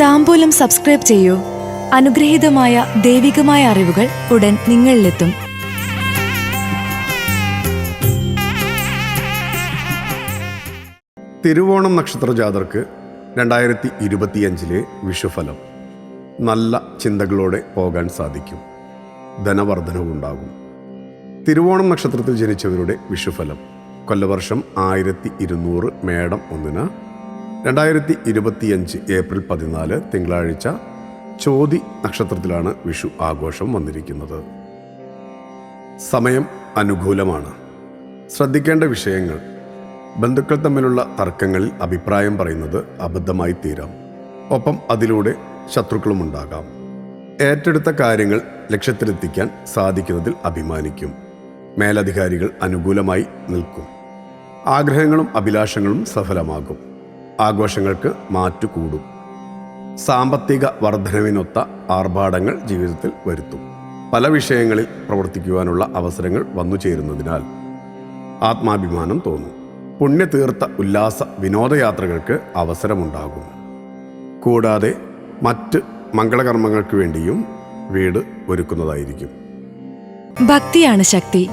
താമ്പൂലം subscribe ചെയ്യൂ. അനുഗ്രഹീതമായ ദൈവികമായ അറിവുകൾ ഉടൻ നിങ്ങളിലെത്തും. തിരുവോണം നക്ഷത്ര ജാതർക്ക് രണ്ടായിരത്തി ഇരുപത്തിയഞ്ചിലെ വിഷുഫലം. നല്ല ചിന്തകളോടെ പോകാൻ സാധിക്കും. ധനവർദ്ധനവുണ്ടാകും തിരുവോണം നക്ഷത്രത്തിൽ ജനിച്ചവരുടെ വിഷുഫലം. കൊല്ലവർഷം ആയിരത്തി ഇരുന്നൂറ് മേടം ഒന്നിന് രണ്ടായിരത്തി ഇരുപത്തിയഞ്ച് ഏപ്രിൽ പതിനാല് തിങ്കളാഴ്ച ചോതി നക്ഷത്രത്തിലാണ് വിഷു ആഘോഷം വന്നിരിക്കുന്നത്. സമയം അനുകൂലമാണ്. ശ്രദ്ധിക്കേണ്ട വിഷയങ്ങൾ. ബന്ധുക്കൾ തമ്മിലുള്ള തർക്കങ്ങളിൽ അഭിപ്രായം പറയുന്നത് അബദ്ധമായി തീരാം. ഒപ്പം അതിലൂടെ ശത്രുക്കളും ഉണ്ടാകാം. ഏറ്റെടുത്ത കാര്യങ്ങൾ ലക്ഷ്യത്തിലെത്തിക്കാൻ സാധിക്കുന്നതിൽ അഭിമാനിക്കും. മേലധികാരികൾ അനുകൂലമായി നിൽക്കും. ആഗ്രഹങ്ങളും അഭിലാഷങ്ങളും സഫലമാകും. ആഘോഷങ്ങൾക്ക് മാറ്റുകൂടും. സാമ്പത്തിക വർധനവിനൊത്ത ആർഭാടങ്ങൾ ജീവിതത്തിൽ വരുത്തും. പല വിഷയങ്ങളിൽ പ്രവർത്തിക്കുവാനുള്ള അവസരങ്ങൾ വന്നു ചേരുന്നതിനാൽ ആത്മാഭിമാനം തോന്നും. പുണ്യതീർത്ത ഉല്ലാസ വിനോദയാത്രകൾക്ക് അവസരമുണ്ടാകും. കൂടാതെ മറ്റ് മംഗളകർമ്മങ്ങൾക്ക് വേണ്ടിയും വീട് ഒരുക്കുന്നതായിരിക്കും. ഭക്തിയാണ് ശക്തി.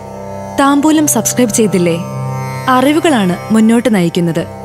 താമ്പൂലം സബ്സ്ക്രൈബ് ചെയ്തില്ലേ? അറിവുകളാണ് മുന്നോട്ട് നയിക്കുന്നത്.